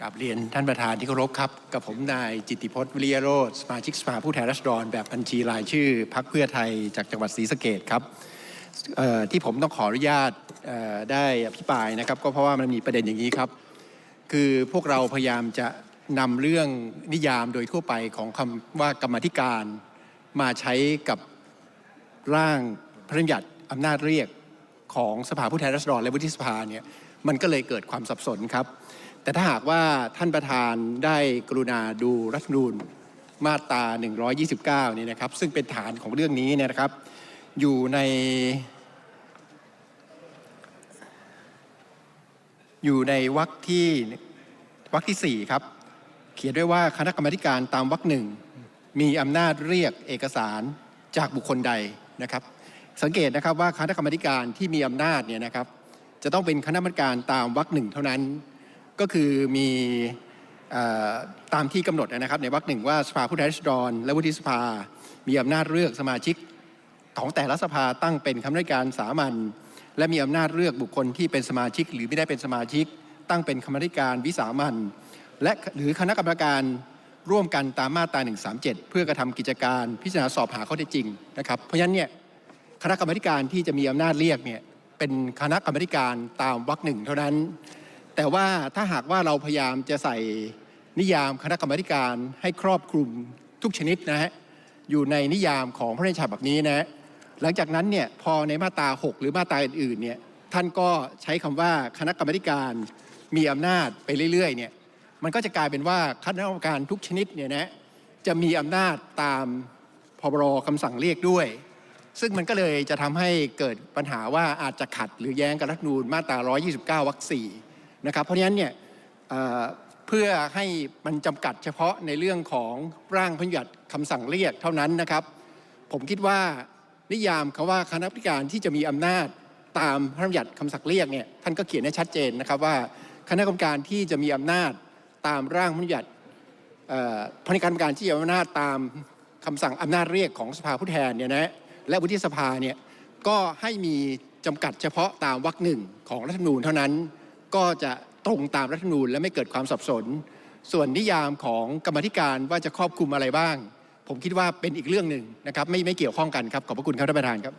กับเรียนท่านประธานที่เคารพครับ กับผมนายจิติพจน์วิริยโรธสมาชิกสภาผู้แทนราษฎรแบบบัญชีรายชื่อพักเพื่อไทยจากจังหวัดศรีสะเกดครับที่ผมต้องขออนุญาตได้อภิปรายนะครับ ก็เพราะว่ามันมีประเด็นอย่างนี้ครับ คือพวกเราพยายามจะนำเรื่องนิยามโดยทั่วไปของคำว่ากรรมธิการมาใช้กับร่างพระราชบัญญัติอำนาจเรียกของสภาผู้แทนราษฎรและวุฒิสภาเนี่ยมันก็เลยเกิดความสับสนครับ แต่ถ้าหากว่าท่านประธานได้กรุณาดูรัฐธรรมนูญมาตรา 129เนี่ยนะครับ ซึ่งเป็นฐานของเรื่องนี้เนี่ยนะครับ อยู่ใน อยู่ในวรรคที่วรรคที่ 4 ครับ เขียนด้วยว่าคณะกรรมการตามวรรคหนึ่งมีอำนาจเรียกเอกสารจากบุคคลใดนะครับ สังเกตนะครับว่าคณะกรรมการที่มีอำนาจเนี่ยนะครับ จะต้องเป็นคณะกรรมการตามวรรคหนึ่งเท่านั้น ก็คือมีตามที่กำหนดนะครับในวรรคหนึ่งว่าสภาผู้แทนราษฎร และวุฒิสภา มีอำนาจเลือกสมาชิกของแต่ละสภาตั้งเป็นคณะกรรมการสามัญและมีอำนาจเลือกบุคคลที่เป็นสมาชิก หรือไม่ได้เป็นสมาชิก ตั้งเป็นคณะกรรมการวิสามัญและหรือคณะกรรมการร่วมกันตามมาตรา 137 เพื่อกระทำกิจการพิจารณาสอบหาข้อเท็จจริงนะครับ เพราะฉะนั้นเนี่ยคณะกรรมการที่จะมีอำนาจเรียกเนี่ยเป็นคณะกรรมการตามวรรคหนึ่งเท่านั้น แต่ว่าถ้าหากว่าเราพยายามจะใส่นิยามคณะกรรมการให้ครอบคลุมทุกชนิดนะฮะอยู่ในนิยามของพระราชบัญญัติแบบนี้นะฮะหลังจากนั้นเนี่ยพอในมาตรา 6 หรือมาตราอื่นๆเนี่ยท่านก็ใช้คำว่าคณะกรรมการมีอำนาจไปเรื่อยๆเนี่ยมันก็จะกลายเป็นว่าคณะกรรมการทุกชนิดเนี่ยนะจะมีอำนาจตามพบรคำสั่งเรียกด้วย ซึ่งมันก็เลยจะทำให้เกิดปัญหาว่าอาจจะขัดหรือแย้งกับรัฐมนูญมาตรา 129 วรรค 4 นะครับเพราะฉะนั้นเนี่ยเพื่อให้มันจำกัดเฉพาะในเรื่องของร่างพระราชบัญญัติคำสั่งเรียกเท่านั้นนะครับ ผมคิดว่านิยามคำว่าคณะกรรมการที่จะมีอำนาจตามพระบัญญัติคำสั่งเรียกเนี่ยท่านก็เขียนให้ชัดเจนนะครับว่าคณะกรรมการที่จะมีอำนาจตามร่างพระราชบัญญัติพนักงานการที่จะมีอำนาจตามคำสั่งอำนาจเรียกของสภาผู้แทนเนี่ยนะและวุฒิสภาเนี่ยก็ให้มีจำกัดเฉพาะตามวรรคหนึ่งของรัฐธรรมนูญเท่านั้น ก็จะตรงตามรัฐธรรมนูญและไม่เกิดความสับสน ส่วนนิยามของกรรมธิการว่าจะครอบคลุมอะไรบ้าง ผมคิดว่าเป็นอีกเรื่องหนึ่งนะครับไม่ไม่เกี่ยวข้องกันครับขอบพระคุณครับท่านประธานครับ